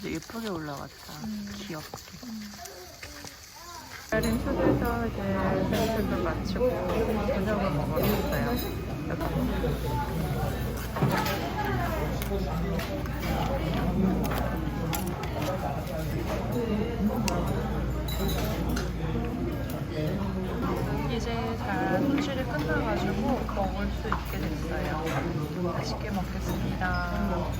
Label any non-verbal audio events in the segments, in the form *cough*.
진짜 예쁘게 올라왔다. 귀엽게. 다른 숙에서 이제 펜션을 마치고 저녁을. 여기. 이제 다 손질이 끝나가지고 먹을 수 있게 됐어요. 맛있게 먹겠습니다.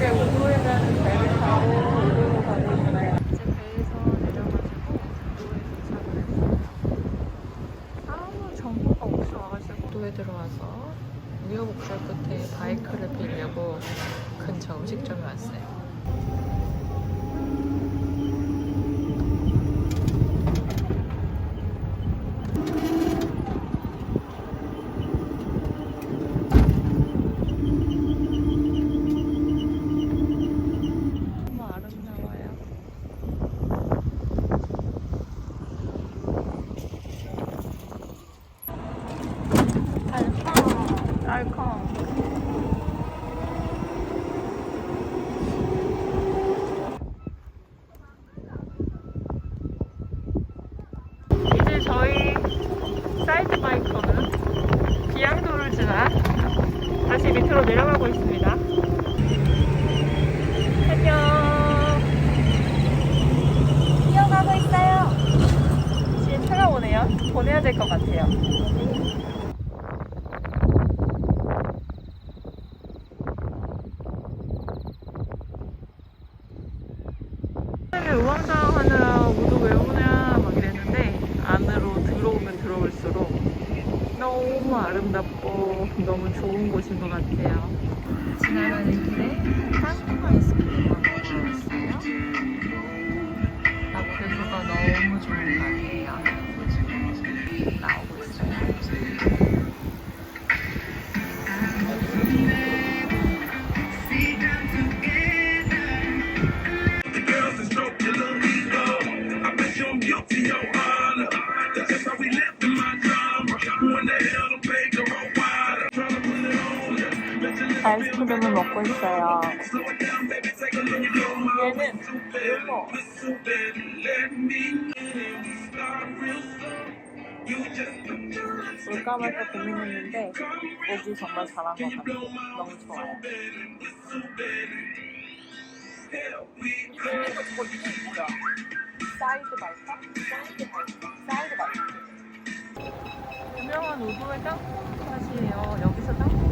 이제 우도에 가는 배를 타고 우도로 가고 있어요. 와가지고 우도에 들어와서 우여곡절 끝에 바이크를 빌려고 근처 음식점에 왔어요. 너무 아름다워요. 달콤, 달콤. 이제 저희 사이드 바이커는 비양도를 지나 다시 밑으로 내려가고 있습니다. 안녕. 뛰어가고 있어요. 지금 차가 오네요. 보내야 될 것 같아요. 처음에 우왕좌왕 하느라 우도 왜 오냐 막 이랬는데 안으로 들어오면 들어올수록 너무 아름답고 너무 좋은 곳인 것 같아요. 지나가는 길에 땅콩 아이스크림 먹으러 왔어요. 앞에서가 너무 좋은 가게예요. Slow. You just put your lips 물까 말까 고민했는데 목이 정말 잘한 것 같아요. 너무 좋아요. 사이드 발파? 사이드 발파? 사이드 발파. 유명한 우도의 땅콩 맛이에요. 여기서 땅콩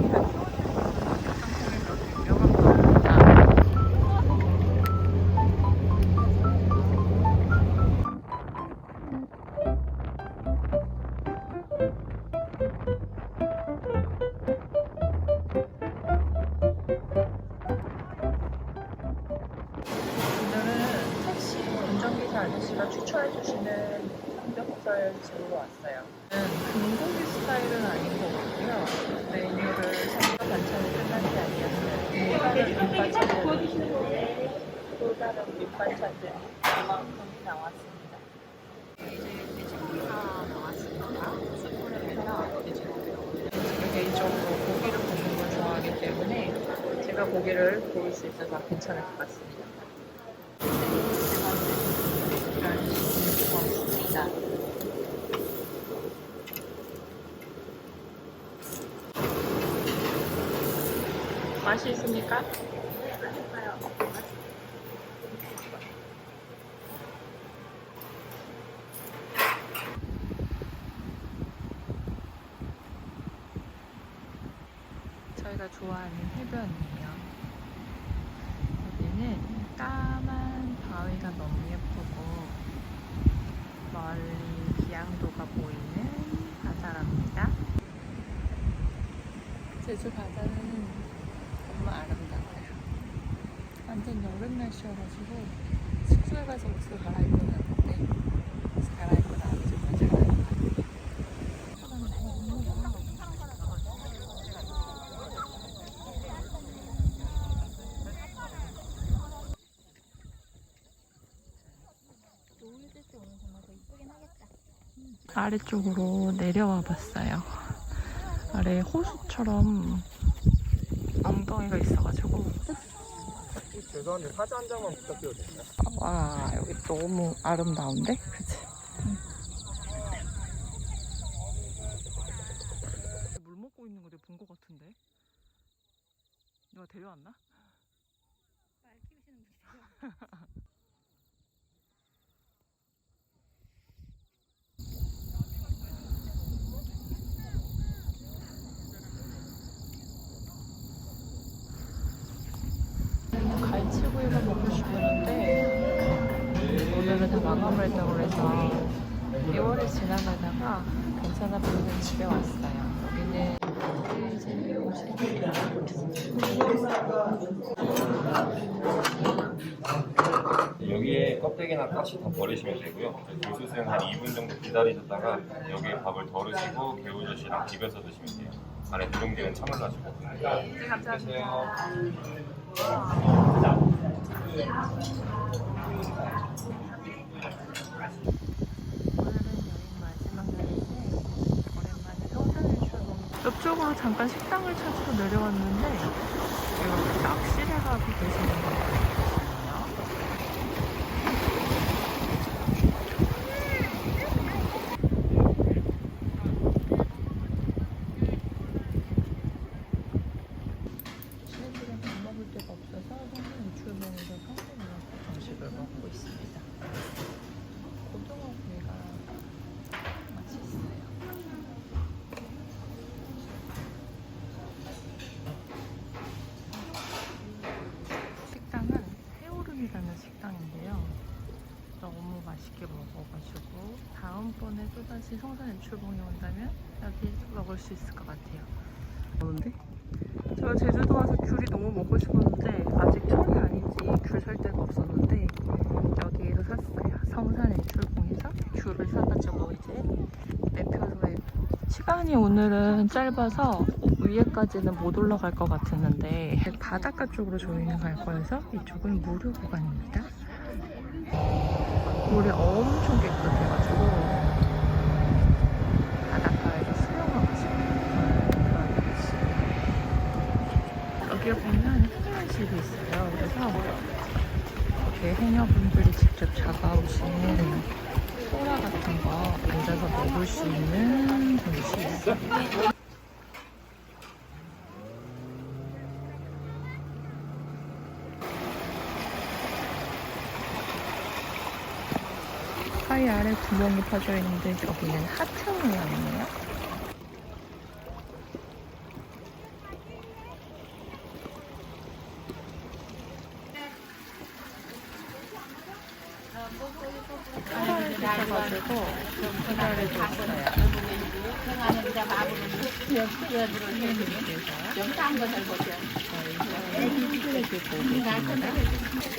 기사 아저씨가 추천해주시는 삼겹살 집으로 왔어요. 중고기 스타일은 아닌 것 같고요. 메뉴를 삼겹 반찬이 끝난 게 아니었어요. 또 다른 밑반찬들이 또 다른 밑반찬들이 이만큼 나왔습니다. 이제 돼지고기가 나왔습니다. 숯불에서 돼지고기를 올려. 제가 개인적으로 고기를 굽는 걸 좋아하기 때문에 제가 고기를 구울 수 있어서 괜찮을 것 같습니다. 고맙습니다. 맛이 있습니까? 저희가 좋아하는 해변이에요. 여기는 계양도가 보이는 바다랍니다. 제주 바다는 정말 아름다워요. 완전 여름 날씨여가지고 숙소에 가서 옷을 갈아입고 났는데 옷을 갈아입고 나왔지 맞아요. 아래쪽으로 내려와 봤어요. 아래 호수처럼 엉덩이가 있어가지고 죄송한데 사진 한 장만 부탁드려도 될까요? 와 여기 너무 아름다운데? 그치? 물 먹고 있는 거 내가 본 거 같은데? 누가 데려왔나? 말 키우시는 분이세요? *laughs* 여기에 껍데기나 가시 다 버리시면 되고요. 돌솥은 한 2분 정도 기다리셨다가 여기에 밥을 덜으시고 개우젓이랑 비벼서 드시면 돼요. 안에 누룽지는 찬물 나시고. 네, 감사합니다. 오늘은 여행 마지막 날인데 오랜만에 성산일 출봉 옆쪽으로 잠깐 식당을 찾으러 내려왔는데 이렇게 낚시를 하고 계시는 것 같아요. 친구들은 밥 먹을 데가 없어서 성산 유출봉에서 성산이라고 정식을 먹고 있습니다. 고등어 구이가 맛있어요. 식당은 해오름이라는 식당인데요. 너무 맛있게 먹어가지고 다음번에 또다시 성산 일출봉에 온다면 여기 먹을 수 있을 것 같아요. 오는데? 제가 제주도 와서 귤이 너무 먹고 싶었는데 아직 철이 아닌지 귤 살 데가 없었는데 여기에서 샀어요. 성산 일출봉에서 귤을 사가지고 이제 매표소에 시간이 오늘은 짧아서 위에까지는 못 올라갈 것 같았는데 바닷가 쪽으로 저희는 갈 거여서 이쪽은 무료 구간입니다. 물이 엄청 깨끗해가지고 바닷가에서 수영하고 싶어요. 그런 곳이. 여기에 보면 해녀실이 있어요. 그래서 이렇게 해녀분들이 직접 잡아오신 소라 같은 거 앉아서 먹을 수 있는 곳이 있습니다. 사이 아래 구멍이 파져 있는데 여기는 하트 모양이네요. 카라를 시켜가지고 기다려줬어요. 네,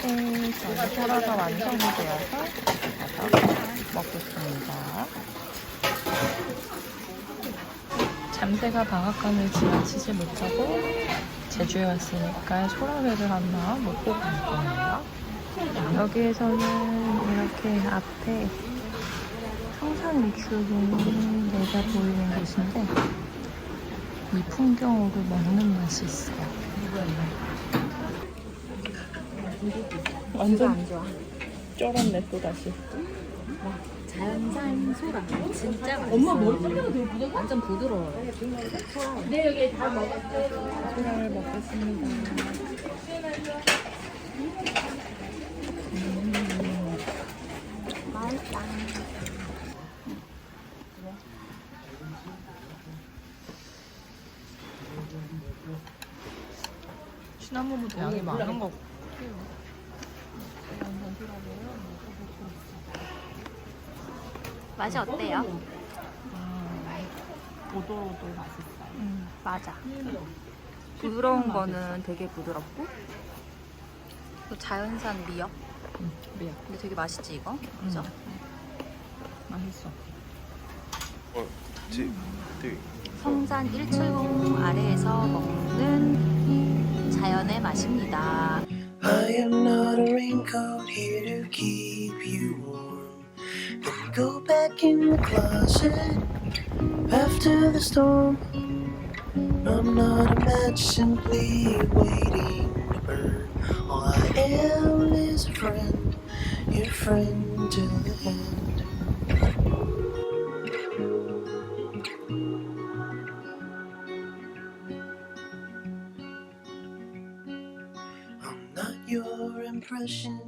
저희 소라가 완성이 되어서 먹겠습니다. 잠새가 방앗간을 지나치지 못하고 제주에 왔으니까 소라회를 하나 먹고 갈 거예요. 여기에서는 이렇게 앞에 성산 일출봉이 내다 보이는 곳인데 이 풍경으로 먹는 맛이 있어요. 완전 안 좋아. 쩔었네 또 다시. 자연산 소라 진짜 맛있어요. 엄마 머리 털려도 완전 부드러워요. 소라를 먹겠습니다. 시나몬보다 양이 많은 것 같아요. 맛이 어때요? 오돌오돌 맛있어요. 음, 맞아. 부드러운 거는 되게 부드럽고 또 자연산 미역. 미역. 근데 되게 맛있지 이거? 그죠? 맛있어. 성산 170 아래에서 먹는 자연의 맛입니다. I am not a raincoat here to keep you warm. Then go back in the closet after the storm. I'm not a match simply waiting to burn. All I am is a friend, your friend till the end. motion